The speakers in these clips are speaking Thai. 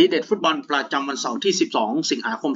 ทีเด็ดฟุตบอลประจำวันเสาร์ที่ 12 สิงหาคม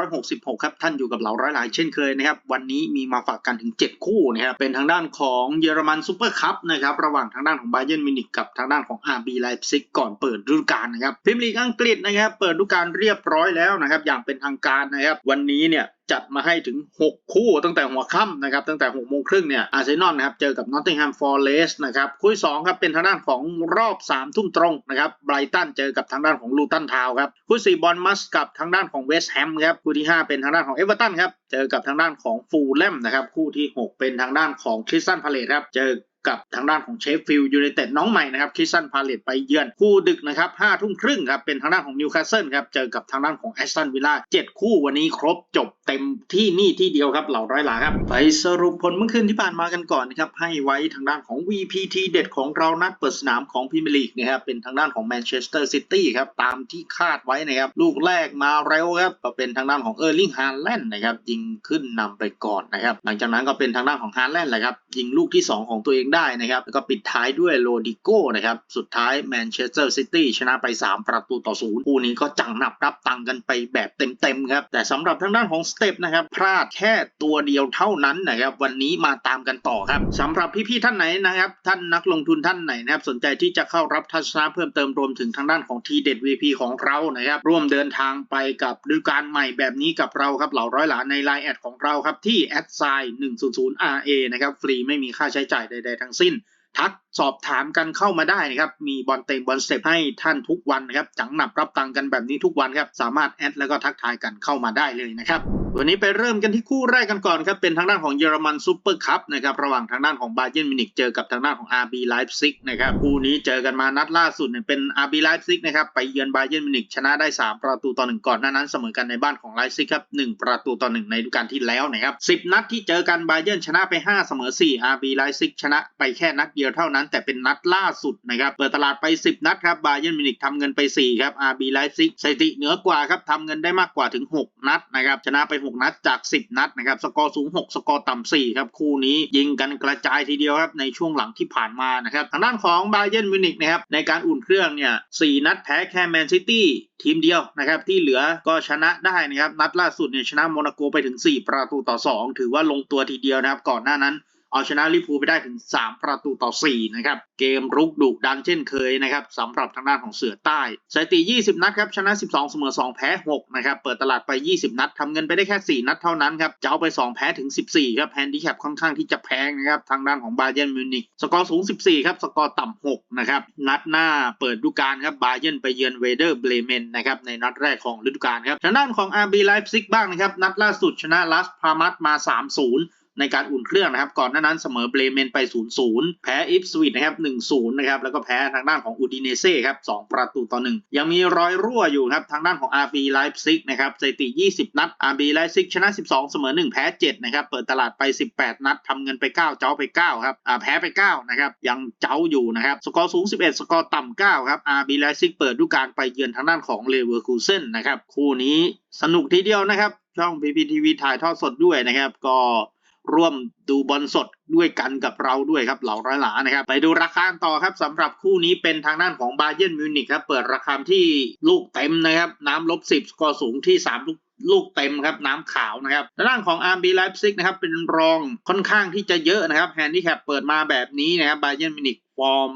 2566 ครับ ท่านอยู่กับเราร้อยหลายเช่นเคยนะครับ วันนี้มีมาฝากกันถึง 7 คู่นะครับเป็นทางด้านของเยอรมันซูเปอร์คัพนะครับระหว่างทางด้านของบาเยิร์นมิวนิกกับทางด้านของ RB ไลป์ซิกก่อนเปิดฤดูกาลนะครับพิมลีกอังกฤษนะครับ เปิดฤดูกาลเรียบร้อยแล้วนะครับ อย่างเป็นทางการนะครับ วันนี้เนี่ยจัดมาให้ถึง 6 คู่ตั้งแต่หัวค่ำนะครับตั้งแต่6โมงครึ่งเนี่ยอาร์เซนอลนะครับเจอกับ Nottingham Forest นะครับคู่ที่2ครับเป็นทางด้านของรอบ 3 ทุ่มตรงนะครับไบรตันเจอกับทางด้านของลูตันทาวครับคู่4บอลมัสกับทางด้านของเวสต์แฮมครับคู่ที่ 5 เป็นทางด้านของเอเวอร์ตันครับเจอกับทางด้านของฟูลแลมนะครับคู่ที่ 6 เป็นทางด้านของคริสตันพาเลตครับเจอ กับทางด้านของเชฟฟิลด์ยูไนเต็ดน้องใหม่นะครับคริสตันพาเลตไปเยือนคู่ดึกนะครับห้าทุ่มครึ่งครับเป็นทางด้านของนิวคาสเซิลครับเจอกับทางด้านของแอสตันวิลล่าเจ็ดคู่วันนี้ครบจบเต็มที่นี่ที่เดียวครับเหล่าร้อยหลาครับไปสรุปผลเมื่อคืนที่ผ่านมากันก่อนนะครับให้ไว้ทางด้านของ VPT เด็ดของเรานัดเปิดสนามของพรีเมียร์ลีกนะครับเป็นทางด้านของแมนเชสเตอร์ซิตี้ครับตามที่คาดไว้นะครับลูกแรกมาเร็วครับก็เป็นทางด้านของเออร์ลิงฮาร์แลนด์นะครับยิงขึ้นนำไปก่อนนะครับหลังจากนั้นก็เป็นทางด้านของฮาแลนด์แหละครับยิงลูกที่ 2 ของตัวเองได้นะครับแล้วก็ปิดท้ายด้วยโรดิโก้นะครับ สุดท้ายแมนเชสเตอร์ซิตี้ชนะไป 3 ประตูต่อศูนย์คู่นี้ก็จังหนับรับตังกันไปแบบเต็มๆครับ แต่สำหรับทางด้านของสเต็ปนะครับ พลาดแค่ตัวเดียวเท่านั้นนะครับ วันนี้มาตามกันต่อครับสำหรับพี่ๆท่านไหนนะครับ ท่านนักลงทุนท่านไหนนะครับ สนใจที่จะเข้ารับทัศนะเพิ่มเติมรวมถึงทางด้านของทีเด็ด VP ของเรานะครับ ร่วมเดินทางไปกับฤดูกาลใหม่แบบนี้กับเราครับเหล่าร้อยหลานในไลน์แอดของเราครับที่แอดไซน์100 RA นะครับฟรีไม่มีค่าใช้จ่ายใดๆทั้งสิ้น ทักสอบถามกันเข้ามาได้นะครับ มีบอลเต็งบอลเสร็จให้ท่านทุกวันนะครับ จังหนับรับตังกันแบบนี้ทุกวันครับ สามารถแอดแล้วก็ทักทายกันเข้ามาได้เลยนะครับ วันนี้ไปเริ่มกันที่คู่แรกกันก่อนครับ เป็นทางด้านของเยอรมันซูเปอร์คัพนะครับระหว่างทางด้านของบาเยิร์นมิวนิกเจอกับทางด้านของ RB ไลฟ์ซิกนะครับคู่นี้เจอกันมานัดล่าสุดเนี่ยเป็น RB ไลฟ์ซิกนะครับไปเยือนบาเยิร์นมิวนิกชนะได้ 3 ประตูต่อหนึ่งก่อนหน้านั้นเสมอกันในบ้านของไลฟ์ซิกครับ1ประตูต่อหนึ่งในฤดูกาลที่แล้วนะครับ10 นัดที่เจอกันบาเยิร์นชนะไป 5 เสมอ 4 RB ไลฟ์ซิกชนะไปแค่นัดเดียวเท่านั้น แต่เป็นนัดล่าสุดนะครับเปิดตลาดไป 10 นัดครับบาเยิร์นมิวนิกทำเงินไป4ครับ RB ไลฟ์ซิกสถิติเหนือกว่าครับทำเงินได้มากกว่าถึง 6 นัดนะครับชนะไป6 นัดจาก 10 นัดนะครับสกอร์สูง 6 สกอร์ต่ำ4ครับคู่นี้ยิงกันกระจายทีเดียวครับในช่วงหลังที่ผ่านมานะครับทางด้านของบาเยิร์นมิวนิกนะครับในการอุ่นเครื่องเนี่ย4นัดแพ้แค่แมนซิตี้ทีมเดียวนะครับที่เหลือก็ชนะได้นะครับนัดล่าสุดเนี่ยชนะโมนาโกไปถึง 4 ประตูต่อ 2 ถือว่าลงตัวทีเดียวนะครับก่อนหน้านั้น เอาชนะลิพูไปได้ถึง 3 ประตูต่อ 4 นะครับ เกมรุกดุดันเช่นเคยนะครับสำหรับทางด้านของเสือใต้สถิติ 20 นัดครับ ชนะ 12 เสมอ 2 แพ้ 6 นะครับ เปิดตลาดไป 20 นัดทำเงินไปได้แค่ 4 นัดเท่านั้นครับจะเอาไป 2 แพ้ถึง 14 ครับแฮนดิแคปค่อนข้างที่จะแพงนะครับ ทางด้านของบาเยิร์นมิวนิกสกอร์สูง 14 ครับ สกอร์ต่ำ 6 นะครับ นัดหน้าเปิดดูกาลครับบาเยนไปเยือนเวเดอร์เบรเมนนะครับ ในนัดแรกของฤดูกาลครับ ทางด้านของ RB Leipzig บ้างนะครับ นัดล่าสุดชนะลัสพามัตมา 3-0 ในการอุ่นเครื่องนะครับ ก่อนหน้านั้นเสมอเบรเมนไป 0-0 แพ้อิฟสวิตนะครับ 1-0 นะครับ แล้วก็แพ้ทางด้านของอูดิเนเซ่ครับ 2 ประตูต่อ 1 ยังมีรอยรั่วอยู่ครับ ทางด้านของ RB Leipzig นะครับสถิติ 20 นัด RB Leipzig ชนะ 12 เสมอ 1 แพ้ 7 นะครับ เปิดตลาดไป 18 นัดทำเงินไป 9 เจ้าไป 9 ครับอ่าแพ้ไป 9 นะครับ ยังเจ้าอยู่นะครับ สกอร์สูง 11 สกอร์ต่ำ 9 ครับ RB Leipzig เปิดดูการไปเยือนทางด้านของเลเวอร์คูเซ่นนะครับ คู่นี้สนุกทีเดียวนะครับ ช่อง PPTV ถ่ายทอดสดด้วยนะครับ ก็ ร่วมดูบอลสดด้วยกันกับเราด้วยครับเหล่าร้อยหลานะครับไปดูราคาต่อครับสำหรับคู่นี้เป็นทางด้านของบาเยิร์นมิวนิกครับเปิดราคาที่ลูกเต็มนะครับน้ำลบสิบสกอร์สูงที่3ลูกลูกเต็มครับน้ำขาวนะครับด้านของ RB Leipzig นะครับเป็นรองค่อนข้างที่จะเยอะนะครับแฮนดี้แคปเปิดมาแบบนี้นะครับบาเยิร์นมิวนิกฟอร์ม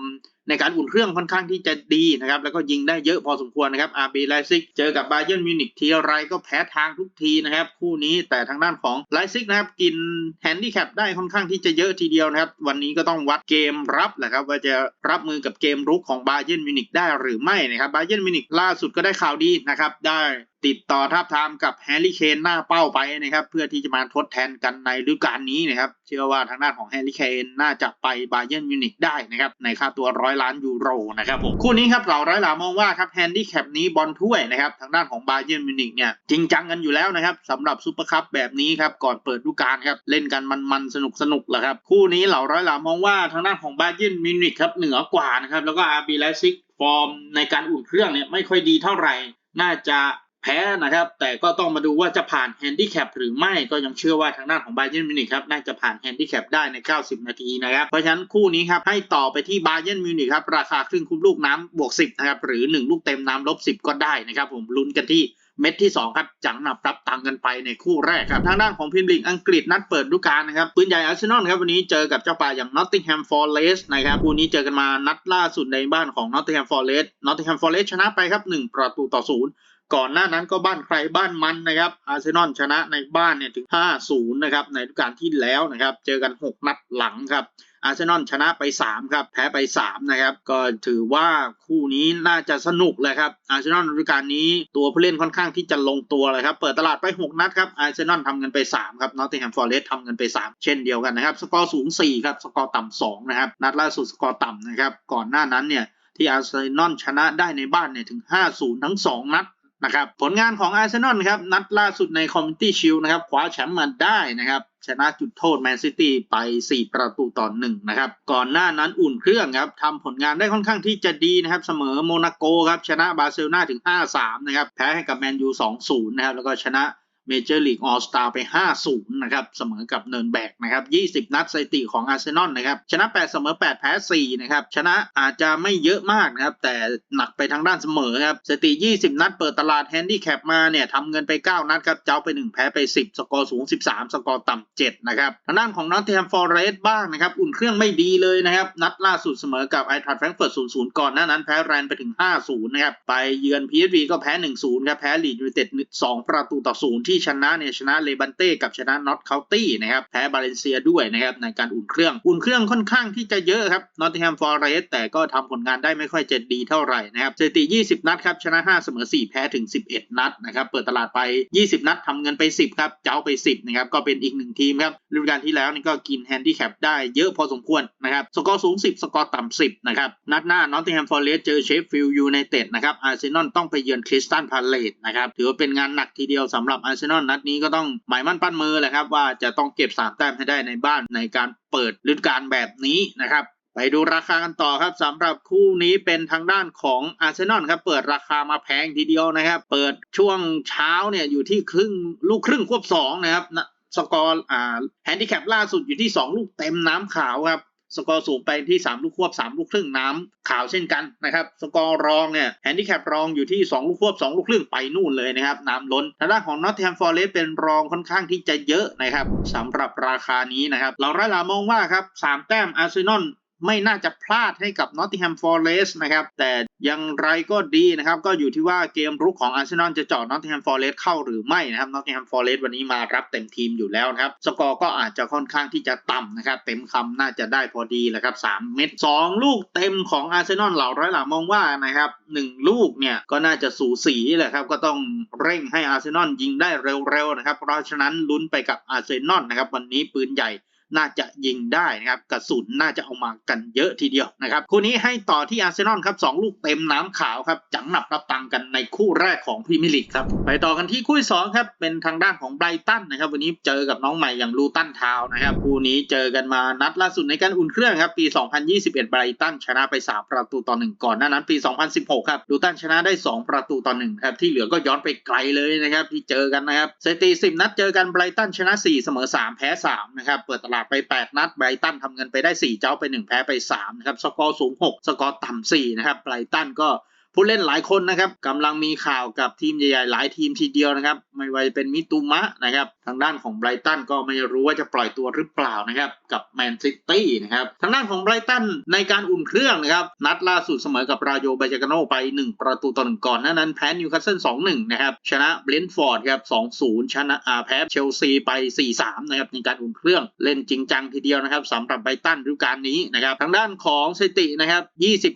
ในการอุ่นเครื่องค่อนข้างที่จะดีนะครับแล้วก็ยิงได้เยอะพอสมควรนะครับ RB Leipzig เจอกับบาเยิร์นมิวนิกทีไรก็แพ้ทางทุกทีนะครับคู่นี้แต่ทางด้านของ Leipzig นะครับกินแฮนดี้แคปได้ค่อนข้างที่จะเยอะทีเดียวนะครับวันนี้ก็ต้องวัดเกมรับแหละครับว่าจะรับมือกับเกมรุกของบาเยิร์นมิวนิกได้หรือไม่นะครับบาเยิร์นมิวนิกล่าสุดก็ได้ข่าวดีนะครับได้ ติดต่อทับทามกับแฮร์รี่เคนหน้าเป้าไปนะครับ เพื่อที่จะมาทดแทนกันในฤดูกาลนี้นะครับ เชื่อว่าทางด้านของแฮร์รี่เคนน่าจะไปบาเยิร์นมิวนิกได้นะครับ ในค่าตัวร้อยล้านยูโรนะครับผมคู่นี้ครับเราร้อยหลามองว่าครับแฮนดี้แคปนี้บอลถ้วยนะครับ ทางด้านของบาเยิร์นมิวนิกเนี่ยจริงจังกันอยู่แล้วนะครับสำหรับซูเปอร์คัพแบบนี้ครับก่อนเปิดฤดูกาลครับเล่นกันมันๆสนุกสนุกๆแหละครับคู่นี้เหล่าร้อยหลามองว่าทางด้านของบาเยิร์นมิวนิกครับเหนือกว่านะครับแล้วก็อาร์บีไลซิกฟอร์มในการอุ่นเครื่องเนี่ยไม่ค่อยดีเท่าไหร่น่าจะ แพ้นะครับ แต่ก็ต้องมาดูว่าจะผ่านแฮนดิแคปหรือไม่ก็ยังเชื่อว่าทางด้านของบาเย r n นมิวนิกครับน่าจะผ่านแฮนดิแคปได้ใน 90 นาทีนะครับ เพราะฉะนั้นคู่นี้ครับให้ต่อไปที่บาเย r n นมิวนิกครับ ราคาครึ่งคุมลูกน้ำบวก 10 นะครับ หรือ 1 ลูกเต็มน้ำลบ 10 ก็ได้นะครับ ผมลุ้นกันที่เม็ดที่ 2 ครับ จังหนับรับตังค์กันไปในคู่แรกครับ ทางด้านของพรีเมียร์ลีกอังกฤษนัดเปิดฤดูกาลนะครับ ปืนใหญ่อาร์เซนอลครับ วันนี้เจอกับเจ้าป่าอย่าง Nottingham Forest นะครับ คู่นี้เจอกันมานัดล่าสุดในบ้านของ Nottingham Forest Nottingham Forest ชนะไปครับ 1 ประตูต่อ 0 ก่อนหน้านั้นก็บ้านใครบ้านมันนะครับอาร์เซนอลชนะในบ้านเนี่ยถึง 5-0 นะครับในฤดูกาลที่แล้วนะครับ เจอกัน 6 นัดหลังครับอาร์เซนอลชนะไป 3 ครับ แพ้ไป 3 นะครับ ก็ถือว่าคู่นี้น่าจะสนุกเลยครับอาร์เซนอลฤดูกาลนี้ตัวผู้เล่นค่อนข้างที่จะลงตัวเลยครับ เปิดตลาดไป 6 นัดครับอาร์เซนอลทำเงินไป 3 ครับนอตติงแฮมฟอร์เรสทำเงินไป 3 เช่นเดียวกันนะครับ สกอร์สูง 4 ครับ สกอร์ต่ำ2นะครับ นัดล่าสุดสกอร์ต่ำนะครับ ก่อนหน้านั้นเนี่ยที่อาร์เซนอลชนะได้ในบ้านเนี่ยถึง 5-0 ทั้ง 2 นัด นะครับผลงานของอาร์เซนอลครับนัดล่าสุดในคอมมิตี้ชิลนะครับคว้าแชมป์มาได้นะครับชนะจุดโทษแมนซิตี้ไป 4 ประตูต่อ1นะครับก่อนหน้านั้นอุ่นเครื่องครับทำผลงานได้ค่อนข้างที่จะดีนะครับเสมอโมนาโกครับชนะบาร์เซโลนาถึง 5-3 นะครับแพ้ให้กับแมนยู 2-0 นะครับแล้วก็ชนะ เมเจอร์ลีกออสตาไป5-0นะครับเสมอกับเนินแบกนะครับ20 นัดสถิติของอาร์เซนอลนะครับชนะ 8 เสมอ 8 แพ้ 4 นะครับ ชนะอาจจะไม่เยอะมากนะครับ แต่หนักไปทางด้านเสมอครับสถิติ 20 นัดเปิดตลาดแฮนดี้แคปมาเนี่ยทำเงินไป 9 นัดครับเจ้าไป 1 แพ้ไป 10 สกอร์สูง 13 สกอร์ต่ำ7นะครับทางด้านของนอตเทมฟอร์เรสบ้างนะครับ อุ่นเครื่องไม่ดีเลยนะครับ นัดล่าสุดเสมอกับไอทรัดแฟรงเฟิร์ต0-0 ก่อนหน้านั้นแพ้แรนไปถึง 5-0 นะครับไปเยือน PSV ก็แพ้ 1-0 ครับแพ้ลีดยูไนเต็ด2 ประตูต่อ 0 ที่ชนะเนี่ยชนะเลบันเต้กับชนะน็อตเคาตี้นะครับแพ้บาเลนเซียด้วยนะครับในการอุ่นเครื่อง อุ่นเครื่องค่อนข้างที่จะเยอะครับนอตติงแฮมฟอร์เรสแต่ก็ทำผลงานได้ไม่ค่อยจะดีเท่าไหร่นะครับสถิติ 20 นัดครับชนะ 5 เสมอ 4 แพ้ถึง 11 นัดนะครับเปิดตลาดไป 20 นัดทำเงินไป 10ครับเจ้าไป 10นะครับก็เป็นอีกหนึ่งทีมครับฤดูกาลที่แล้วนี่ก็กินแฮนดี้แคปได้เยอะพอสมควรนะครับสกอร์สูง 10 สกอร์ต่ำ10นะครับนัดหน้านอตติงแฮมฟอร์เรสเจอเชฟฟิลด์ยูไนเต็ดนะครับอาร์เซนอลต้องไปเยือนคริสตันพาเลตนะครับถือว่าเป็นงานหนักทีเดียวสำหรับอาร์เซนอลนัดนี้ก็ต้องหมายมั่นปั้นมือแหละครับ ว่าจะต้องเก็บ3แต้มให้ได้ในบ้านในการเปิดฤดูกาลแบบนี้นะครับ ไปดูราคากันต่อครับสำหรับคู่นี้เป็นทางด้านของอาร์เซนอลครับ เปิดราคามาแพงทีเดียวนะครับ เปิดช่วงเช้าเนี่ยอยู่ที่ครึ่งลูกครึ่งควบสองนะครับสกอร์อ่าแฮนดิแคปล่าสุดอยู่ที่ 2 ลูกเต็มน้ำขาวครับ สกอร์สูงไปที่ 3 ลูกควบ 3 ลูกครึ่งน้ำขาวเช่นกันนะครับ สกอร์รองเนี่ยแฮนดิแคปรองอยู่ที่ 2 ลูกควบ 2 ลูกครึ่งไปนู่นเลยนะครับ น้ำล้นทางด้านของนอตแฮมฟอร์เรสเป็นรองค่อนข้างที่จะเยอะนะครับสำหรับราคานี้นะครับเราไร้ลามองว่าครับ3แต้มอาร์เซนอล ไม่น่าจะพลาดให้กับ Nottingham Forest นะครับ แต่อย่างไรก็ดีนะครับ ก็อยู่ที่ว่าเกมรุกของอาร์เซนอลจะเจาะ Nottingham Forest เข้าหรือไม่นะครับ Nottingham Forest วันนี้มารับเต็มทีมอยู่แล้วนะครับ สกอร์ก็อาจจะค่อนข้างที่จะต่ำนะครับ เต็มคำน่าจะได้พอดีแหละครับ 3 เม็ด2ลูกเต็มของอาร์เซนอลเหล่าร้อยหล่ามองว่านะครับ1ลูกเนี่ยก็น่าจะสูสีแหละครับ ก็ต้องเร่งให้อาร์เซนอลยิงได้เร็วๆนะครับ เพราะฉะนั้นลุ้นไปกับอาร์เซนอลนะครับวันนี้ปืนใหญ่ น่าจะยิงได้นะครับกระสุนน่าจะเอามากันเยอะทีเดียวนะครับคู่นี้ให้ต่อที่อาร์เซนอลครับสองลูกเต็มน้ำขาวครับจังหนับรับตังกันในคู่แรกของพรีเมียร์ลีกครับไปต่อกันที่คู่สองครับเป็นทางด้านของไบรตันนะครับวันนี้เจอกับน้องใหม่อย่างลูตันทาวนะครับคู่นี้เจอกันมานัดล่าสุดในการอุ่นเครื่องครับปี 2021 ไบรตันชนะไป 3 ประตูต่อหนึ่งก่อนหน้านั้นปี 2016 ครับลูตันชนะได้ 2 ประตูต่อหนึ่งครับที่เหลือก็ย้อนไปไกลเลยนะครับที่เจอกันนะครับสถิติ10 นัดเจอกันไบรตันชนะ 4 เสมอ 3 แพ้3นะครับเปิดตลาดไป 8 นัดไบรตันทำเงินไปได้ 4 เจ้าไป 1 แพ้ไป 3 นะครับ สกอร์สูง 6 สกอร์ต่ำ4นะครับไบรตันก็ ผู้เล่นหลายคนนะครับกำลังมีข่าวกับทีมใหญ่ๆ หลายทีมทีเดียวนะครับ ไม่ว่าจะเป็นมิตูมะนะครับ ทางด้านของไบรตันก็ไม่รู้ว่าจะปล่อยตัวหรือเปล่านะครับ กับแมนซิตี้นะครับ ทางด้านของไบรตันในการอุ่นเครื่องนะครับ นัดล่าสุดเสมอกับราโยบาจากาโนไป 1 ประตูต่อหนึ่งก่อนหน้านั้นแพ้นิวคาสเซิล2-1นะครับ ชนะเบรนท์ฟอร์ดครับ2-0ชนะอาแพ้เชลซีไป 4-3นะครับในการอุ่นเครื่องเล่นจริงจังทีเดียวนะครับสำหรับไบรตันฤดูกาลนี้นะครับทางด้านของสถิตินะครับ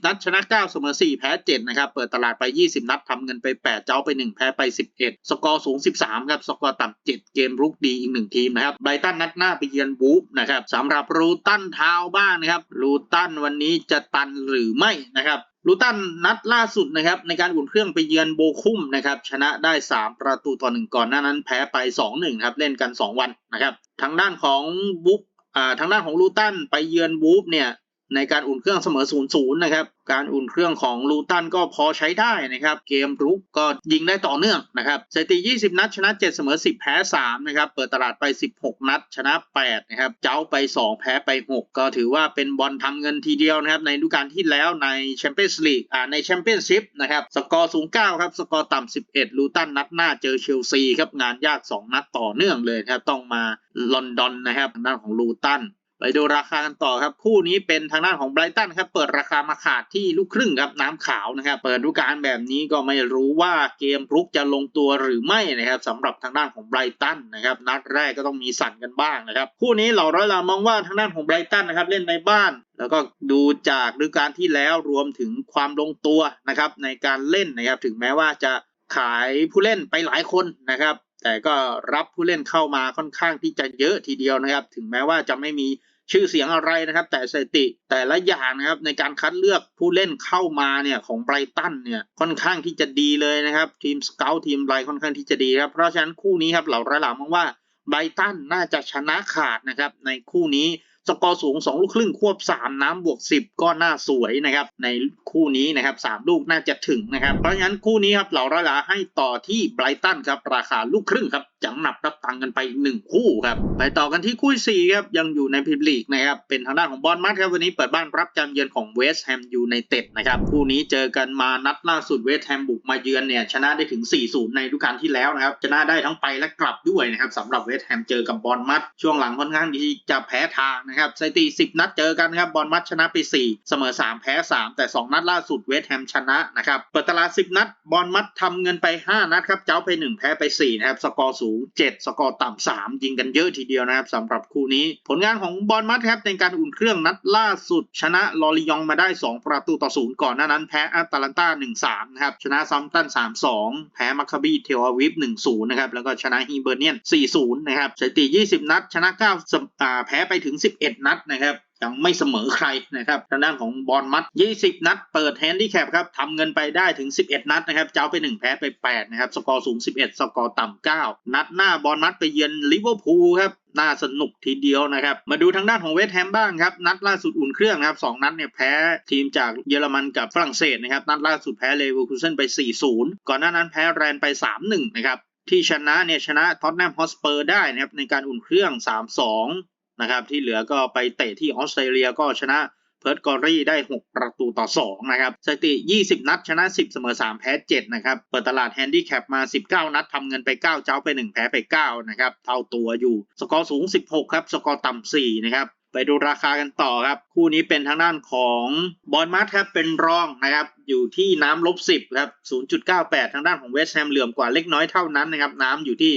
20 นัดชนะ 9 เสมอ 4 แพ้ 7 นะครับเปิดตลาดไป 20 นัดทำเงินไป 8 เจ้าไป 1 แพ้ไป 11 สกอร์สูง 13 ครับ สกอร์ต่ำ7 เกมรุกดีอีกหนึ่งทีมนะครับไบรตันนัดหน้าไปเยือนบูฟนะครับสำหรับรูตันเท้าบ้างนะครับรูตันวันนี้จะตันหรือไม่นะครับลูตันนัดล่าสุดนะครับในการอุ่นเครื่องไปเยือนโบคุมนะครับชนะได้ 3 ประตูต่อหนึ่งก่อนหน้านั้นแพ้ไป 2-1ครับเล่นกัน 2 วันนะครับทางด้านของบูฟอ่าทางด้านของลูตันไปเยือนบูฟเนี่ย ในการอุ่นเครื่องเสมอ 0-0 นะครับ การอุ่นเครื่องของลูตันก็พอใช้ได้นะครับ เกมรุกก็ยิงได้ต่อเนื่องนะครับสถิติ 20 นัด ชนะ 7 เสมอ 10 แพ้ 3 นะครับ เปิดตลาดไป 16 นัด ชนะ 8 นะครับ เจ้าไป 2 แพ้ไป 6 ก็ถือว่าเป็นบอลทำเงินทีเดียวนะครับ ในฤดูกาลที่แล้วในแชมเปี้ยนส์ลีก อ่า ในแชมเปี้ยนชิพนะครับ สกอร์สูง9ครับ สกอร์ต่ำ11 ลูตันนัดหน้าเจอเชลซีครับ งานยาก 2 นัดต่อเนื่องเลยครับ ต้องมาลอนดอนนะครับทางด้านของลูตัน ไปดูราคากันต่อครับคู่นี้เป็นทางด้านของไบรตันครับเปิดราคามาขาดที่ลูกครึ่งครับน้ำขาวนะครับเปิดดูกาลแบบนี้ก็ไม่รู้ว่าเกมรุกจะลงตัวหรือไม่นะครับสำหรับทางด้านของไบรตันนะครับนัดแรกก็ต้องมีสั่นกันบ้างนะครับคู่นี้เหล่าร้อยลามองว่าทางด้านของไบรตันนะครับเล่นในบ้านแล้วก็ดูจากฤดูกาลที่แล้วรวมถึงความลงตัวนะครับในการเล่นนะครับถึงแม้ว่าจะขายผู้เล่นไปหลายคนนะครับ แต่ก็รับผู้เล่นเข้ามาค่อนข้างที่จะเยอะทีเดียวนะครับ ถึงแม้ว่าจะไม่มี ชื่อเสียงอะไรนะครับ แต่สถิติแต่ละอย่างนะครับในการคัดเลือกผู้เล่นเข้ามาเนี่ยของไบรตันเนี่ยค่อนข้างที่จะดีเลยนะครับ ทีมสเกลทีมไบรค่อนข้างที่จะดีครับเพราะฉะนั้นคู่นี้ครับเหล่าระหลามองว่าไบรตันน่าจะชนะขาดนะครับในคู่นี้สกอร์สูง 2 ลูกครึ่งควบ 3 น้ำบวก 10 ก็น่าสวยนะครับ ในคู่นี้นะครับ 3 ลูกน่าจะถึงนะครับ เพราะฉะนั้นคู่นี้ครับเหล่าระหลาให้ต่อที่ไบรตันครับ ราคาลูกครึ่งครับ จำหนับรับตังกันไปหนึ่งคู่ครับ ไปต่อกันที่คู่สี่ครับ ยังอยู่ในพรีเมียร์ลีกนะครับ เป็นทางด้านของบอลมัดครับ วันนี้เปิดบ้านรับการเยือนของเวสต์แฮมยูไนเต็ดนะครับ คู่นี้เจอกันมานัดล่าสุดเวสต์แฮมบุกมาเยือนเนี่ยชนะได้ถึง 4-0 ในฤดูกาลที่แล้วนะครับ ชนะได้ทั้งไปและกลับด้วยนะครับสำหรับเวสต์แฮมเจอกับบอลมัดช่วงหลังค่อนข้างที่จะแพ้ทางนะครับสถิติ10 นัดเจอกันครับบอลมัดชนะไป 4 เสมอ 3 แพ้ 3 แต่ 2 นัดล่าสุดเวสต์แฮมชนะนะครับเปิดตลาด10 นัดบอลมัดทำเงินไป 5 นัดครับเจ้าไป 1 แพ้ไป4นะครับสกอร์สูง 7 สกอร์ต่ำ3ยิงกันเยอะทีเดียวนะครับสำหรับคู่นี้ ผลงานของบอลมัดครับในการอุ่นเครื่องนัดล่าสุด ชนะลอริยองมาได้ 2 ประตูต่อศูนย์ก่อนหน้านั้นแพ้อาตาลันตา1-3นะครับชนะซัมตัน 3-2 แพ้มัคคาบีเทลอาวิฟ1-0นะครับแล้วก็ชนะฮีเบอร์เนียน 4-0 นะครับสถิติ 20 นัด ชนะ9อ่าแพ้ไปถึง 11 นัดนะครับ ยังไม่เสมอใครนะครับทางด้านของบอลมัด 20 นัด เปิดแฮนดี้แคปครับทำเงินไปได้ถึง 11 นัดนะครับ เจ้าไป 1 แพ้ไป 8 นะครับ สกอร์สูง 11 สกอร์ต่ำ 9 นัดหน้าบอลมัดไปเยือนลิเวอร์พูลครับน่าสนุกทีเดียวนะครับ มาดูทางด้านของเวสต์แฮมบ้างครับ นัดล่าสุดอุ่นเครื่องนะครับ2นัดเนี่ยแพ้ทีมจากเยอรมันกับฝรั่งเศสนะครับ นัดล่าสุดแพ้เลเวอร์คูเซนไป 4-0 ก่อนหน้านั้นแพ้แรนไป 3-1 นะครับที่ชนะเนี่ยชนะท็อตแนมฮอสเปอร์ได้นะครับในการอุ่นเครื่อง 3-2 นะครับที่เหลือก็ไปเตะที่ออสเตรเลียก็ชนะเพิร์ตกอรี่ได้ 6 ประตูต่อ 2 นะครับสถิติ 20 นัด ชนะ 10 เสมอ 3 แพ้ 7 นะครับ เปิดตลาดแฮนดี้แคปมา 19 นัดทำเงินไป 9 เจ้าไป 1 แพ้ไป 9 นะครับ เท่าตัวอยู่ สกอร์สูง 16 ครับ สกอร์ต่ำ 4 นะครับ ไปดูราคากันต่อครับ คู่นี้เป็นทางด้านของบอลมาร์ครับ เป็นรองนะครับอยู่ที่น้ำลบ10ครับ 0.98 ทางด้านของเวสต์แฮมเหลื่อมกว่าเล็กน้อยเท่านั้นนะครับ น้ำอยู่ที่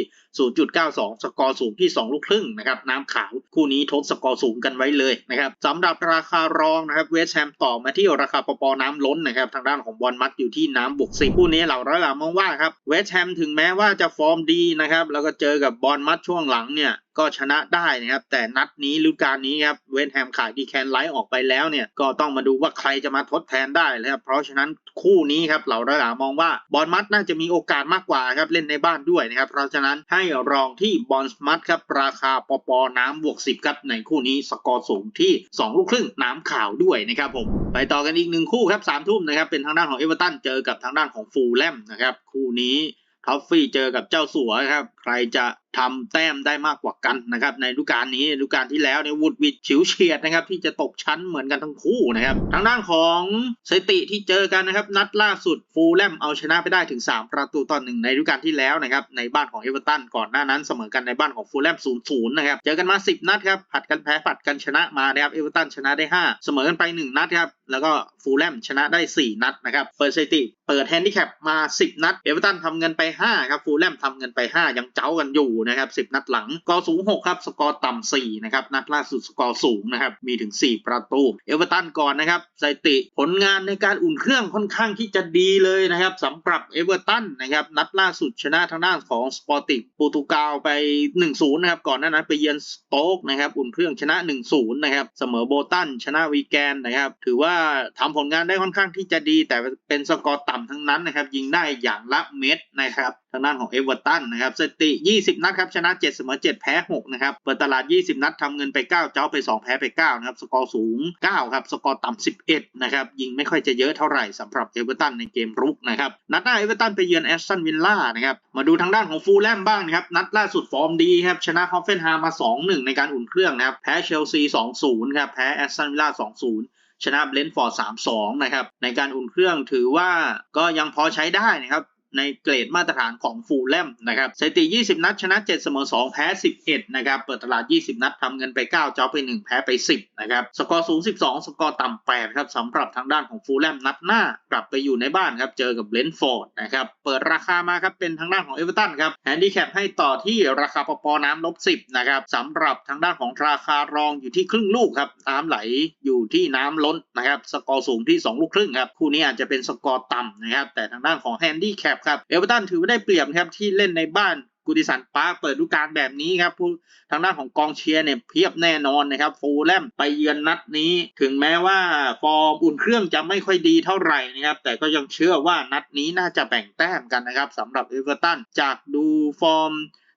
0.92 สกอร์สูงที่ 2 ลูกครึ่งนะครับ น้ำขาวคู่นี้ทดสกอร์สูงกันไว้เลยนะครับสำหรับราคารองนะครับเวสต์แฮมต่อมาที่ราคาปปน้ำล้นนะครับ ทางด้านของบอลมัดอยู่ที่น้ำบวก10คู่นี้เหล่าร้อยหลามองว่าครับเวสต์แฮมถึงแม้ว่าจะฟอร์มดีนะครับแล้วก็เจอกับบอลมัดช่วงหลังเนี่ยก็ชนะได้นะครับ แต่นัดนี้ฤดูกาลนี้ครับเวสต์แฮมขายดีแคนไลท์ออกไปแล้วเนี่ยก็ต้องมาดูว่าใครจะมาทดแทนได้เลยครับเพราะฉะนั้นคู่นี้ครับเหล่าระดามองว่าบอลมัดน่าจะมีโอกาสมากกว่าครับเล่นในบ้านด้วยนะครับเพราะฉะนั้นให้รองที่บอลมัดครับราคาปปน้ำบวก10ครับในคู่นี้สกอร์สูงที่ 2 ลูกครึ่งน้ำขาวด้วยนะครับผมไปต่อกันอีกหนึ่งคู่ครับสามทุ่มนะครับเป็นทางด้านของเอเวอร์ตันเจอกับทางด้านของฟูลแลมนะครับคู่นี้ท็อฟฟี่เจอกับเจ้าสัวครับ ใครจะ ทำแต้มได้มากกว่ากันนะครับในฤดูกาลนี้ฤดูกาลที่แล้วเนี่ยวูดวิดฉิวเฉียดนะครับที่จะตกชั้นเหมือนกันทั้งคู่นะครับทางด้านของสถิติที่เจอกันนะครับนัดล่าสุดฟูลแลมเอาชนะไปได้ถึง 3 ประตูต่อหนึ่งในฤดูกาลที่แล้วนะครับในบ้านของเอเวอร์ตันก่อนหน้านั้นเสมอกันในบ้านของฟูลแลม0-0นะครับเจอกันมา 10 นัดครับผัดกันแพ้ผัดกันชนะมานะครับเอเวอร์ตันชนะได้ 5 เสมอกันไป 1 นัดครับแล้วก็ฟูลแลมชนะได้ 4 นัดนะครับเปิดสถิติเปิดแฮนดิแคปมา 10 นัดเอเวอร์ตันทำเงินไป5ครับฟูลแลมทำเงินไป 5 ยังเจ้ากันอยู่นะครับ 10 นัดหลัง กอสูง 6 ครับ สกอร์ต่ำ4นะครับ นัดล่าสุดสกอร์สูงนะครับ มีถึง 4 ประตู เอเวอร์ตันก่อนนะครับสถิติผลงานในการอุ่นเครื่องค่อนข้างที่จะดีเลยนะครับสำหรับเอเวอร์ตันนะครับ นัดล่าสุดชนะทางด้านของสปอร์ติกโปรตุเกสไป 1-0 นะครับ ก่อนหน้านั้นไปเยือนสโต๊กนะครับ อุ่นเครื่องชนะ 1-0 นะครับ เสมอโบตันชนะวีแกนนะครับ ถือว่าทำผลงานได้ค่อนข้างที่จะดี แต่เป็นสกอร์ต่ำทั้งนั้นนะครับ ยิงได้อย่างละเม็ดนะครับางด้านของเอเวอร์ตันนะครับสถิติ 20 นัดครับชนะ 7 เสมอ 7 แพ้ 6 นะครับเปิดตลาด 20 นัดทำเงินไป 9 เจ้าไป 2 แพ้ไป 9 นะครับ สกอร์สูง 9 ครับ สกอร์ต่ำ 11 นะครับ ยิงไม่ค่อยจะเยอะเท่าไหร่สำหรับเอเวอร์ตันในเกมรุกนะครับ นัดหน้าเอเวอร์ตันไปเยือนแอสตันวิลล่านะครับ มาดูทางด้านของฟูลแลมบ้างนะครับ นัดล่าสุดฟอร์มดีครับ ชนะฮอฟเฟนฮามมา 2-1 ในการอุ่นเครื่องนะครับ แพ้เชลซี 2-0 ครับ แพ้แอสตันวิลล่า 2-0ชนะเบลนฟอร์ด3-2 นะครับ ในการอุ่นเครื่องถือว่าก็ยังพอใช้ได้นะครับ ในเกรดมาตรฐานของฟูลแลมนะครับสถิติ 20 นัดชนะ 7 เสมอ 2 แพ้ 11 นะครับ เปิดตลาด 20 นัดทำเงินไป 9 เจ้าไป 1 แพ้ไป 10 นะครับ สกอร์สูง 12 สกอร์ต่ำ8ครับสำหรับทางด้านของฟูลแลมนัดหน้ากลับไปอยู่ในบ้านครับ เจอกับเลนฟอร์ดนะครับ เปิดราคามาครับ เป็นทางด้านของเอเวอร์ตันครับ แฮนดี้แคปให้ต่อที่ราคาปปน้ำลบ 10 นะครับสำหรับทางด้านของราคารองอยู่ที่ครึ่งลูกครับ น้ำไหลอยู่ที่น้ำล้นนะครับ สกอร์สูงที่ 2 ลูกครึ่งครับ คู่นี้อาจจะเป็นสกอร์ต่ำนะครับ แต่ทางด้านของแฮนดี้แคปครับเอเวอร์ตันถือว่าได้เปรียบครับที่เล่นในบ้านกูดิสันปาร์คเปิดฤดูกาลแบบนี้ครับผู้ทางด้านของกองเชียร์เนี่ยเพียบแน่นอนนะครับฟูลแลมไปเยือนนัดนี้ ถึงแม้ว่าฟอร์มอุ่นเครื่องจะไม่ค่อยดีเท่าไหร่นะครับแต่ก็ยังเชื่อว่านัดนี้น่าจะแบ่งแต้มกันนะครับสำหรับเอเวอร์ตันจากดูฟอร์ม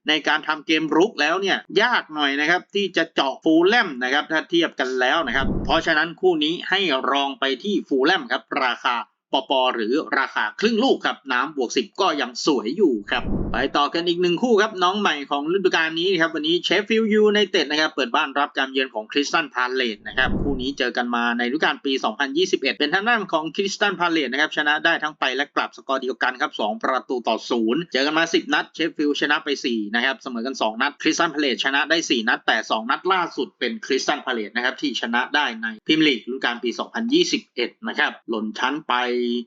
ในการทำเกมรุกแล้วเนี่ยยากหน่อยนะครับที่จะเจาะฟูลแลมนะครับถ้าเทียบกันแล้วนะครับเพราะฉะนั้นคู่นี้ให้รองไปที่ฟูลแลมครับราคา ปปหรือราคาครึ่งลูกครับน้ำบวก 10 ก็ยังสวยอยู่ครับ ไปต่อกันอีกหนึ่งคู่ครับน้องใหม่ของฤดูกาลนี้นะครับวันนี้เชฟฟิลด์ยูไนเต็ดนะครับเปิดบ้านรับการเยือนของคริสตันพาเลตนะครับคู่นี้เจอกันมาในฤดูกาลปี 2021 เป็นทางด้านของคริสตันพาเลตนะครับชนะได้ทั้งไปและกลับสกอร์เดียวกันครับ2ประตูต่อ 0 เจอกันมา 10 นัดเชฟฟิลด์ชนะไป 4 นะครับเสมอกัน 2 นัดคริสตันพาเลตชนะได้ 4 นัดแต่ 2 นัดล่าสุดเป็นคริสตันพาเลตนะครับที่ชนะได้ในพรีเมียร์ลีกฤดูกาลปี 2021 นะครับหล่นชั้นไป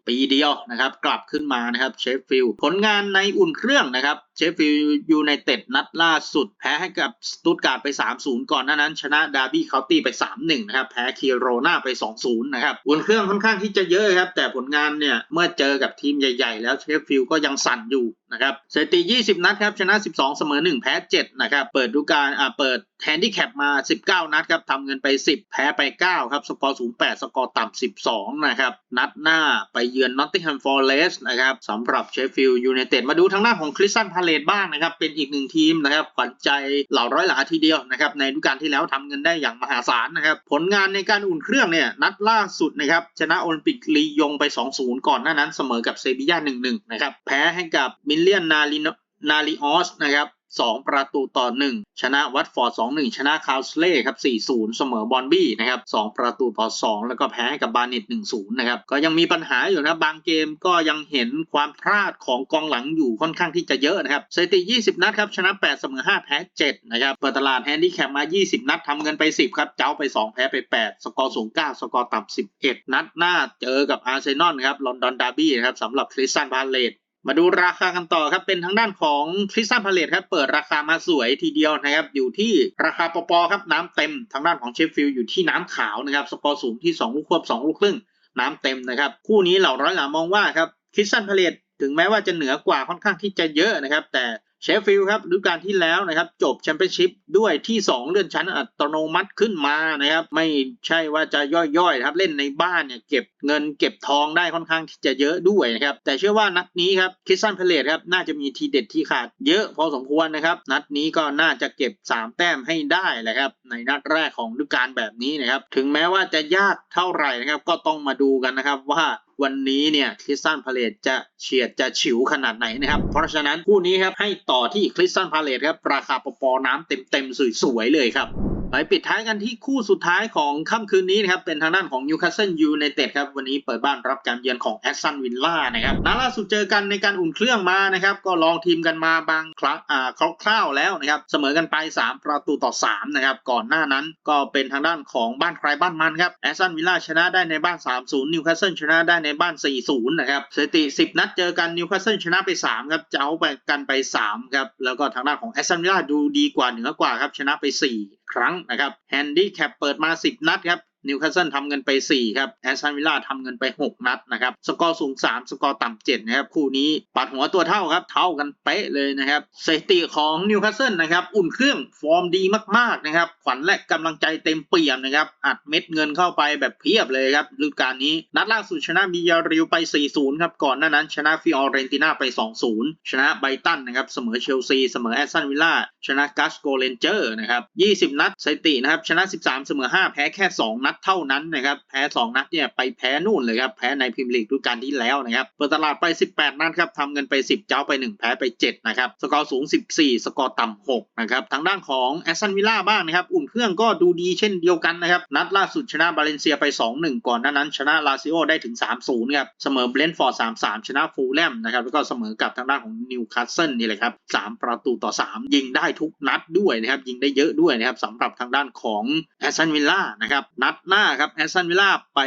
ปีเดียวนะครับกลับขึ้นมานะครับเชฟฟิลด์ผลงานในอุ่นเครื่องนะครับเชฟฟิลด์ยูไนเต็ดนัดล่าสุด แพ้ให้กับสตุตการ์ดไป 3-0 ก่อนหน้านั้น ชนะดาร์บี้เคาน์ตี้ไป 3-1 นะครับ แพ้คีโรนาไป 2-0 นะครับอุ่นเครื่องค่อนข้างที่จะเยอะครับ แต่ผลงานเนี่ย เมื่อเจอกับทีมใหญ่ ๆ แล้วเชฟฟิลด์ก็ยังสั่นอยู่นะครับสถิติ 20 นัดครับชนะ 12 เสมอ 1 แพ้ 7 นะครับ เปิดดูการอ่าเปิดแฮนดี้แคปมา 19 นัดครับทำเงินไป 10 แพ้ไป 9 ครับ สกอร์สูง8สกอร์ต่ำ 12 นะครับ นัดหน้าไปเยือนนอตติงแฮมฟอร์เรสต์นะครับสำหรับเชฟฟิลด์ยูไนเต็ดมาดูทางหน้าของคริสตันพาเลตบ้างนะครับ เป็นอีกหนึ่งทีมนะครับขวัญใจเหล่าร้อยหลาทีเดียวนะครับในฤดูกาลที่แล้วทำเงินได้อย่างมหาศาลนะครับ ผลงานในการอุ่นเครื่องเนี่ยนัดล่าสุดนะครับชนะโอลิมปิกลียงไป 2-0 ก่อนหน้านั้นเสมอกับเซบีย่า1-1นะครับแพ้ให้กับมิลเลียนนาลินนาลิออสนะครับ 2 ประตูต่อ 1 ชนะวัตฟอร์ด 2-1 ชนะคาวสเล่ครับ 4-0 เสมอบอนบี้นะครับ 2 ประตูต่อ 2 แล้วก็แพ้ให้กับบาเน็ต1-0 นะครับ ก็ยังมีปัญหาอยู่นะ บางเกมก็ยังเห็นความพลาดของกองหลังอยู่ค่อนข้างที่จะเยอะนะครับสถิติ 20 นัดครับ ชนะ 8 เสมอ 5 แพ้ 7 นะครับ เปิดตลาดแฮนดี้แคปมา 20 นัดทำเงินไป 10 ครับ เจ้าไป 2 แพ้ไป 8 สกอร์สูง 9 สกอร์ต่ำ11 นัดหน้าเจอกับอาร์เซนอลครับ ลอนดอนดาร์บี้นะครับสำหรับคริสตันพาเลต มาดูราคากันต่อครับเป็นทางด้านของคริสตันพาเลตครับเปิดราคามาสวยทีเดียวนะครับอยู่ที่ราคาปปครับน้ำเต็มทางด้านของเชฟฟิลด์อยู่ที่น้ำขาวนะครับสกอร์สูงที่2ลูกควบ2ลูกครึ่งน้ำเต็มนะครับคู่นี้เหล่าร้อยหลามองว่าครับคริสตันพาเลตถึงแม้ว่าจะเหนือกว่าค่อนข้างที่จะเยอะนะครับแต่ เชฟฟิลด์ครับฤดูกาลที่แล้วนะครับ จบแชมเปี้ยนชิพด้วยที่ 2 เลื่อนชั้นอัตโนมัติขึ้นมานะครับ ไม่ใช่ว่าจะย่อยๆนะครับเล่นในบ้านเนี่ยเก็บเงินเก็บทองได้ค่อนข้างจะเยอะด้วยนะครับ แต่เชื่อว่านัดนี้ครับคริสตันเพเลตครับน่าจะมีทีเด็ดที่ขาดเยอะพอสมควรนะครับ นัดนี้ก็น่าจะเก็บ 3 แต้มให้ได้แหละครับในนัดแรกของฤดูกาลแบบนี้นะครับ ถึงแม้ว่าจะยากเท่าไหร่นะครับ ก็ต้องมาดูกันนะครับว่า วันนี้เนี่ยคริสตันพาเลตจะเฉียดจะฉิวขนาดไหนนะครับ เพราะฉะนั้นคู่นี้ครับให้ต่อที่คริสตันพาเลตครับราคาปปน้ำเต็มๆสวยๆเลยครับ ไปปิดท้ายกันที่คู่สุดท้ายของค่ำคืนนี้นะครับเป็นทางด้านของนิวคาสเซิลยูไนเต็ดครับวันนี้เปิดบ้านรับการเยือนของแอสตันวิลล่านะครับนัดล่าสุดเจอกันในการอุ่นเครื่องมานะครับก็ลองทีมกันมาบางครั้งอ่าคร่าวๆแล้วนะครับเสมอกันไป 3 ประตูต่อ3นะครับก่อนหน้านั้นก็เป็นทางด้านของบ้านใครบ้านมันครับแอสตันวิลล่าชนะได้ในบ้าน 3-0นิวคาสเซิลชนะได้ในบ้าน 4-0นะครับสถิติ 10 นัดเจอกันนิวคาสเซิลชนะไป3ครับเจ้าไปกันไป3ครับแล้วก็ทางด้านของแอสตันวิลล่าดูดีกว่าเหนือกว่าครับชนะไป4 ครั้งนะครับแฮนดี้แคปเปิดมา 10 นัดครับ นิวคาสเซิลทำเงินไป 4 ครับแอสตันวิลล่าทำเงินไป 6 นัดนะครับ สกอร์สูง 3 สกอร์ต่ำ7นะครับ คู่นี้ปัดหัวตัวเท่าครับ เท่ากันเป๊ะเลยนะครับสถิติของนิวคาสเซิลนะครับ อุ่นเครื่องฟอร์มดีมากๆนะครับ ขวัญและกำลังใจเต็มเปี่ยมนะครับ อัดเม็ดเงินเข้าไปแบบเพียบเลยครับฤดูกาลนี้ นัดล่าสุดชนะบียาริวไป 4-0 ครับ ก่อนหน้านั้นชนะฟิออเรนติน่าไป 2-0 ชนะไบตันนะครับ เสมอเชลซี เสมอแอสตันวิลล่า ชนะกัสโกเรนเจอร์นะครับ 20 นัดสถิตินะครับ ชนะ 13 เสมอ 5 แพ้แค่ 2 นัดเท่านั้นนะครับแพ้2นัดเนี่ยไปแพ้นู่นเลยครับแพ้ในพรีเมียร์ลีกฤดูกาลที่แล้วนะครับเปิดตลาดไป 18 นัดครับทำเงินไป 10 เจ้าไป 1 แพ้ไป 7 นะครับ สกอร์สูง 14 สกอร์ต่ำ6นะครับทางด้านของแอสตันวิลล่าบ้างนะครับ อุ่นเครื่องก็ดูดีเช่นเดียวกันนะครับ นัดล่าสุดชนะบาเลนเซียไป 2-1 ก่อนหน้านั้น ชนะลาซิโอได้ถึง 3-0ครับเสมอเบรนฟอร์ด 3-3 ชนะฟูลแลมนะครับแล้วก็เสมอกับทางด้านของนิวคาสเซิลนี่แหละครับ3ประตูต่อ 3 ยิงได้ทุกนัดด้วยนะครับยิงได้เยอะด้วยนะครับสำหรับทางด้านของแอสตันวิลล่านะครับนัดหน้าครับแอสตันวิลล่าไป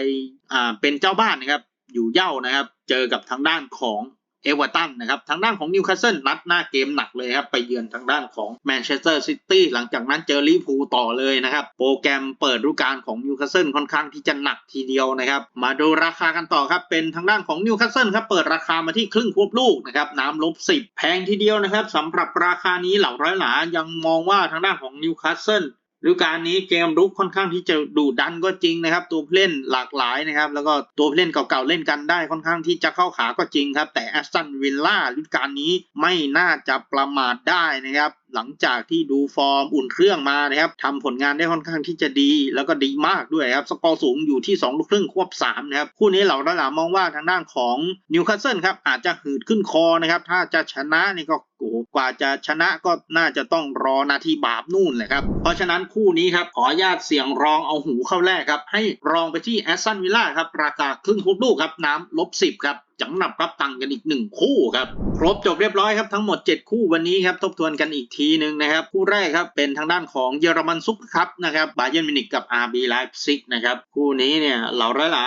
อ่าเป็นเจ้าบ้านนะครับ อยู่เย่านะครับ เจอกับทางด้านของเอเวอร์ตันนะครับ ทางด้านของนิวคาสเซิลนัดหน้าเกมหนักเลยครับ ไปเยือนทางด้านของแมนเชสเตอร์ซิตี้หลังจากนั้นเจอลิเวอร์พูลต่อเลยนะครับ โปรแกรมเปิดฤดูกาลของนิวคาสเซิลค่อนข้างที่จะหนักทีเดียวนะครับ มาดูราคากันต่อครับ เป็นทางด้านของนิวคาสเซิลครับ เปิดราคามาที่ครึ่งควบลูกนะครับ น้ำลบสิบแพงทีเดียวนะครับสำหรับราคานี้เหล่าร้อยหลายังมองว่าทางด้านของนิวคาสเซิล ฤดูกาลนี้เกมรุกค่อนข้างที่จะดุดันก็จริงนะครับ ตัวเล่นหลากหลายนะครับ แล้วก็ตัวเล่นเก่าๆเล่นกันได้ค่อนข้างที่จะเข้าขาก็จริงครับ แต่แอสตันวิลล่าฤดูกาลนี้ไม่น่าจะประมาทได้นะครับ หลังจากที่ดูฟอร์มอุ่นเครื่องมานะครับทำผลงานได้ค่อนข้างที่จะดี แล้วก็ดีมากด้วยครับ สกอร์สูงอยู่ที่2ลูกครึ่งควบ3นะครับคู่นี้เราระดับมองว่าทางด้านของนิวคาสเซิลครับอาจจะหืดขึ้นคอนะครับถ้าจะชนะนี่ก็ อ้โหกว่าจะชนะก็น่าจะต้องรอนาทีบาปนู่นแหละครับ เพราะฉะนั้นคู่นี้ครับขอญาตเสียงรองเอาหูเข้าแรกครับ ให้รองไปที่แอสตันวิลล่าครับ ราคาครึ่งคูบลูกครับ น้ำลบสิบครับจังหนับรับตังกันอีกหนึ่งคู่ครับ ครบจบเรียบร้อยครับทั้งหมด 7 คู่วันนี้ครับทบทวนกันอีกทีหนึ่งนะครับ คู่แรกครับเป็นทางด้านของเยอรมันซุปเปอร์คัพนะครับบาเยนมินิกกับ RB ไลฟ์ซิกนะครับ คู่นี้เนี่ยเหล่าร้อยหลา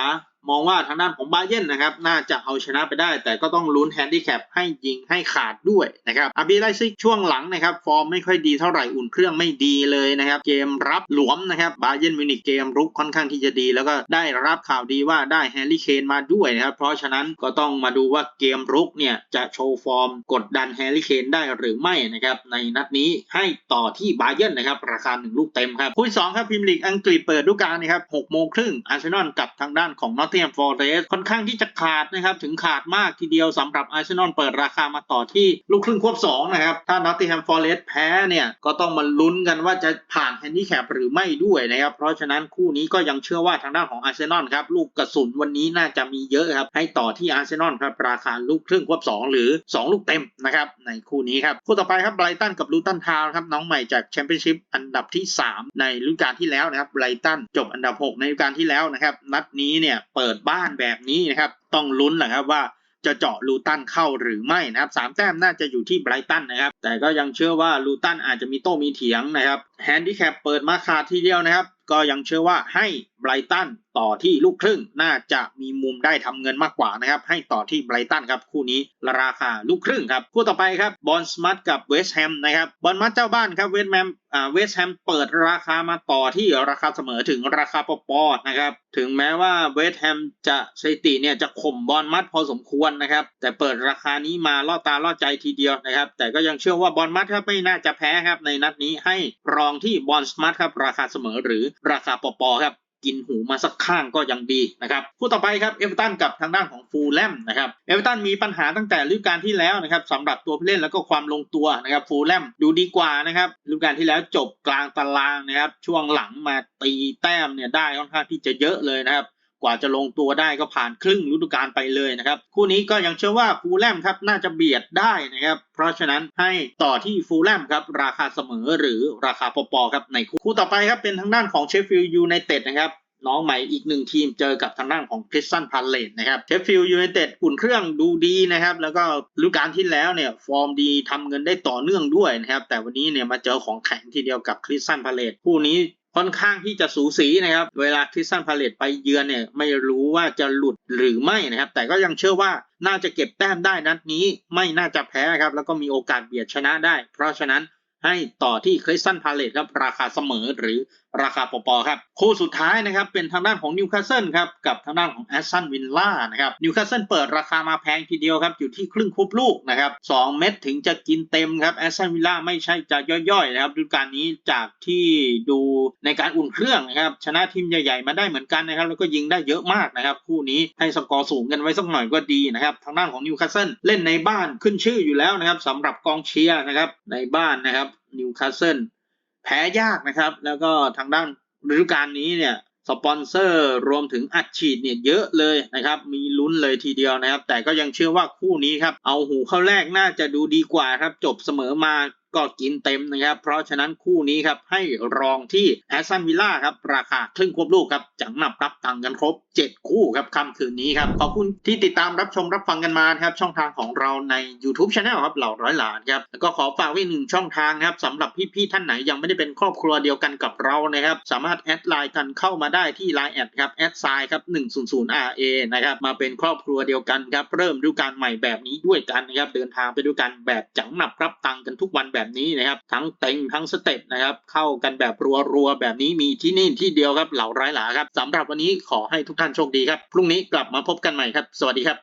มองว่าทางด้านของบาเยนนะครับ น่าจะเอาชนะไปได้ แต่ก็ต้องลุ้นแฮนดิแคปให้ยิงให้ขาดด้วยนะครับอาบีไลซิกช่วงหลังนะครับ ฟอร์มไม่ค่อยดีเท่าไหร่อุ่นเครื่องไม่ดีเลยนะครับ เกมรับหลวมนะครับบาเยนมินิกเกมรุกค่อนข้างที่จะดี แล้วก็ได้รับข่าวดีว่าได้แฮร์รี่เคนมาด้วยนะครับ เพราะฉะนั้นก็ต้องมาดูว่าเกมรุกเนี่ยจะโชว์ฟอร์มกดดันแฮร์รี่เคนได้หรือไม่นะครับในนัดนี้ให้ต่อที่บาเยนนะครับราคาหนึ่งลูกเต็มครับคู่สองครับพรีเมียร์ลีกอังกฤษเปิดฤดูกาลนะครับหกโมงครึ่งอาร์เซนอลกับทางด้านของนอตติงแฮมฟอร์เรสค่อนข้างที่จะขาดนะครับถึงขาดมากทีเดียวสำหรับอาร์เซนอลเปิดราคามาต่อที่ลูกครึ่งควบ2นะครับถ้านอตติแฮมฟอร์เรสแพ้เนี่ยก็ต้องมาลุ้นกันว่าจะผ่านแฮนดิแคปหรือไม่ด้วยนะครับเพราะฉะนั้นคู่นี้ก็ยังเชื่อว่าทางด้านของอาร์เซนอลครับลูกกระสุนวันนี้น่าจะมีเยอะครับให้ต่อที่อาร์เซนอลครับราคาลูกครึ่งควบ 2 หรือ 2 ลูกเต็มนะครับในคู่นี้ครับคู่ต่อไปครับไบรตันกับลูตันทาวนครับน้องใหม่จากแชมเปี้ยนชิพอันดับที่ 3 ในฤดูกาลที่แล้วนะครับไบรตันจบอันดับ 6 ในฤดูกาลที่แล้วนะครับนัดนี้เนี่ยเปิดบ้านแบบนี้นะครับ ต้องลุ้นแหละครับว่าจะเจาะลูตันเข้าหรือไม่นะครับสามแต้มน่าจะอยู่ที่ไบรตันนะครับ แต่ก็ยังเชื่อว่าลูตันอาจจะมีโต้มีเถียงนะครับแฮนดิแคปเปิดมาขาดทีเดียวนะครับ ก็ยังเชื่อว่าให้ไบรตันต่อที่ลูกครึ่งน่าจะมีมุมได้ทำเงินมากกว่านะครับ ให้ต่อที่ไบรตันครับคู่นี้ราคาลูกครึ่งครับ คู่ต่อไปครับบอลสมัตกับเวสต์แฮมนะครับบอลมัตเจ้าบ้านครับเวสต์แฮมอ่าเวสต์แฮมเปิดราคามาต่อที่ราคาเสมอถึงราคาปอปอนะครับถึงแม้ว่าเวสต์แฮมจะสถิติเนี่ยจะข่มบอลมัดพอสมควรนะครับแต่เปิดราคานี้มาล่อตาล่อใจทีเดียวนะครับแต่ก็ยังเชื่อว่าบอลมัดครับไม่น่าจะแพ้ครับในนัดนี้ให้รองที่บอลสมัตครับราคาเสมอหรือราคาปอปอครับ กินหูมาสักข้างก็ยังดีนะครับคู่ต่อไปครับเอเวอร์ตันกับทางด้านของฟูลแลมนะครับเอเวอร์ตันมีปัญหาตั้งแต่ฤดูกาลที่แล้วนะครับสำหรับตัวผู้เล่นแล้วก็ความลงตัวนะครับฟูลแลมดูดีกว่านะครับฤดูกาลที่แล้วจบกลางตารางนะครับช่วงหลังมาตีแต้มเนี่ยได้ค่อนข้างที่จะเยอะเลยนะครับ กว่าจะลงตัวได้ก็ผ่านครึ่งฤดูกาลไปเลยนะครับคู่นี้ก็ยังเชื่อว่าฟูลแลมครับน่าจะเบียดได้นะครับเพราะฉะนั้นให้ต่อที่ฟูลแลมครับราคาเสมอหรือราคาปอๆครับในคู่คู่ต่อไปครับเป็นทางด้านของเชฟฟิลด์ยูไนเต็ดนะครับน้องใหม่อีกหนึ่งทีมเจอกับทางด้านของคริสตันพาเลตนะครับเชฟฟิลด์ยูไนเต็ดอุ่นเครื่องดูดีนะครับ แล้วก็ฤดูกาลที่แล้วเนี่ยฟอร์มดีทำเงินได้ต่อเนื่องด้วยนะครับ แต่วันนี้เนี่ยมาเจอของแข็งทีเดียวกับคริสตันพาเลตคู่นี้ค่อนข้างที่จะสูสีนะครับ เวลาคริสตันพาเลตไปเยือนเนี่ยไม่รู้ว่าจะหลุดหรือไม่นะครับ แต่ก็ยังเชื่อว่าน่าจะเก็บแต้มได้นัดนี้ไม่น่าจะแพ้ครับ แล้วก็มีโอกาสเบียดชนะได้ เพราะฉะนั้นให้ต่อที่คริสตันพาเลตครับราคาเสมอหรือ ราคาปอๆครับคู่สุดท้ายนะครับเป็นทางด้านของนิวคาสเซิลครับกับทางด้านของแอสตันวินล่านะครับนิวคาสเซิลเปิดราคามาแพงทีเดียวครับอยู่ที่ครึ่งคุบลูกนะครับ2เม็ดถึงจะกินเต็มครับแอสตันวิลล่าไม่ใช่จะย่อยๆนะครับฤดูกาลนี้จากที่ดูในการอุ่นเครื่องนะครับชนะทีมใหญ่ๆมาได้เหมือนกันนะครับแล้วก็ยิงได้เยอะมากนะครับคู่นี้ให้สกอร์สูงกันไว้สักหน่อยก็ดีนะครับทางด้านของนิวคาสเซิลเล่นในบ้านขึ้นชื่ออยู่แล้วนะครับสำหรับกองเชียร์นะครับในบ้านนะครับนิวคาสเซิล แพ้ยากนะครับ แล้วก็ทางด้านฤดูกาลนี้เนี่ยสปอนเซอร์รวมถึงอัดฉีดเนี่ยเยอะเลยนะครับ มีลุ้นเลยทีเดียวนะครับ แต่ก็ยังเชื่อว่าคู่นี้ครับ เอาหูเข้าแรกน่าจะดูดีกว่าครับ จบเสมอมา ก็กินเต็มนะครับ เพราะฉะนั้นคู่นี้ครับให้รองที่แอสตันวิลล่าครับราคาครึ่งควบลูกครับจังหนับรับตังกันครบ 7 คู่ครับค่ำคืนนี้ครับ ขอบคุณที่ติดตามรับชมรับฟังกันมาครับช่องทางของเราใน YouTube Channel ครับเหล่าร้อยหลานครับแล้วก็ขอฝากไว้หนึ่งช่องทางครับสำหรับพี่ๆท่านไหนยังไม่ได้เป็นครอบครัวเดียวกันกับเรานะครับสามารถแอดไลน์กันเข้ามาได้ที่ Line แอดครับแอดไซครับ100 RA นะครับมาเป็นครอบครัวเดียวกันครับเริ่มดูกาลใหม่แบบนี้ด้วยกันนะครับเดินทางไปด้วยกันแบบจังหนับรับตังกันทุกวันแบบนี้นะครับ ทั้งเต็งทั้งสเต็ปนะครับ เข้ากันแบบรัวๆแบบนี้มีที่นี่ที่เดียวครับเหล่าร้ายหลาครับสำหรับวันนี้ขอให้ทุกท่านโชคดีครับพรุ่งนี้กลับมาพบกันใหม่ครับ สวัสดีครับ